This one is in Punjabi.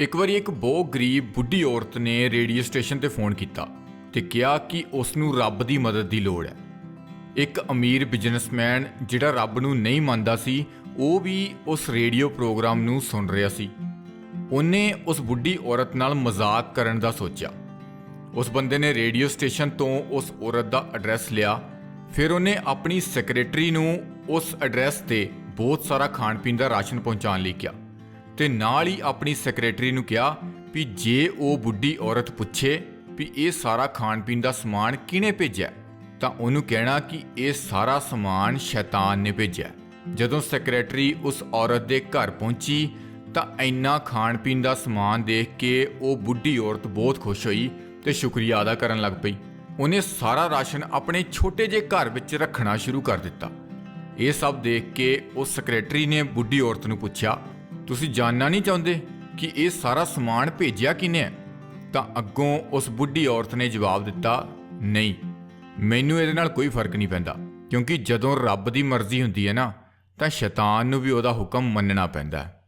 ਇੱਕ ਵਾਰੀ ਇੱਕ ਬਹੁਤ ਗਰੀਬ, ਬੁੱਢੀ ਔਰਤ ਨੇ ਰੇਡੀਓ ਸਟੇਸ਼ਨ ਤੇ ਫੋਨ ਕੀਤਾ ਤੇ ਕਿਹਾ ਕਿ ਉਸ ਨੂੰ ਰੱਬ ਦੀ ਮਦਦ ਦੀ ਲੋੜ ਹੈ। ਇੱਕ ਅਮੀਰ ਬਿਜ਼ਨਸਮੈਨ ਜਿਹੜਾ ਰੱਬ ਨੂੰ ਨਹੀਂ ਮੰਨਦਾ ਸੀ, ਉਹ ਵੀ ਉਸ ਰੇਡੀਓ ਪ੍ਰੋਗਰਾਮ ਨੂੰ ਸੁਣ ਰਿਹਾ ਸੀ। ਉਹਨੇ ਉਸ ਬੁੱਢੀ ਔਰਤ ਨਾਲ ਮਜ਼ਾਕ ਕਰਨ ਦਾ ਸੋਚਿਆ। ਉਸ ਬੰਦੇ ਨੇ ਰੇਡੀਓ ਸਟੇਸ਼ਨ ਤੋਂ ਉਸ ਔਰਤ ਦਾ ਐਡਰੈਸ ਲਿਆ, ਫਿਰ ਉਹਨੇ ਆਪਣੀ ਸੈਕਟਰੀ ਨੂੰ ਉਸ ਐਡਰੈਸ ਤੇ ਬਹੁਤ ਸਾਰਾ ਖਾਣ ਪੀਣ ਦਾ ਰਾਸ਼ਨ ਪਹੁੰਚਾਉਣ ਲਈ ਕਿਹਾ। ਤੇ ਨਾਲ ਹੀ ਆਪਣੀ ਸੈਕਟਰੀ ਨੂੰ ਕਿਹਾ ਵੀ ਜੇ ਉਹ ਬੁੱਢੀ ਔਰਤ ਪੁੱਛੇ ਵੀ ਇਹ ਸਾਰਾ ਖਾਣ ਪੀਣ ਦਾ ਸਮਾਨ ਕਿਹਨੇ ਭੇਜਿਆ, ਤਾਂ ਉਹਨੂੰ ਕਹਿਣਾ ਕਿ ਇਹ ਸਾਰਾ ਸਮਾਨ ਸ਼ੈਤਾਨ ਨੇ ਭੇਜਿਆ। ਜਦੋਂ ਸੈਕਟਰੀ ਉਸ ਔਰਤ ਦੇ ਘਰ ਪਹੁੰਚੀ, ਤਾਂ ਇੰਨਾ ਖਾਣ ਪੀਣ ਦਾ ਸਮਾਨ ਦੇਖ ਕੇ ਉਹ ਬੁੱਢੀ ਔਰਤ ਬਹੁਤ ਖੁਸ਼ ਹੋਈ ਤੇ ਸ਼ੁਕਰੀਆ ਅਦਾ ਕਰਨ ਲੱਗ ਪਈ। ਉਹਨੇ ਸਾਰਾ ਰਾਸ਼ਨ ਆਪਣੇ ਛੋਟੇ ਜਿਹੇ ਘਰ ਵਿੱਚ ਰੱਖਣਾ ਸ਼ੁਰੂ ਕਰ ਦਿੱਤਾ। ਇਹ ਸਭ ਦੇਖ ਕੇ ਉਹ ਸੈਕਟਰੀ ਨੇ ਬੁੱਢੀ ਔਰਤ ਨੂੰ ਪੁੱਛਿਆ ਤੁਸੀਂ ਜਾਣਨਾ ਨਹੀਂ ਚਾਹੁੰਦੇ ਕਿ ਇਹ ਸਾਰਾ ਸਮਾਨ ਭੇਜਿਆ ਕਿਨੇ ਹੈ? ਤਾਂ ਅੱਗੋਂ ਉਸ ਬੁੱਢੀ ਔਰਤ ਨੇ ਜਵਾਬ ਦਿੱਤਾ, ਨਹੀਂ, ਮੈਨੂੰ ਇਹਦੇ ਨਾਲ ਕੋਈ ਫ਼ਰਕ ਨਹੀਂ ਪੈਂਦਾ, ਕਿਉਂਕਿ ਜਦੋਂ ਰੱਬ ਦੀ ਮਰਜ਼ੀ ਹੁੰਦੀ ਹੈ ਨਾ, ਤਾਂ ਸ਼ੈਤਾਨ ਨੂੰ ਵੀ ਉਹਦਾ ਹੁਕਮ ਮੰਨਣਾ ਪੈਂਦਾ ਹੈ।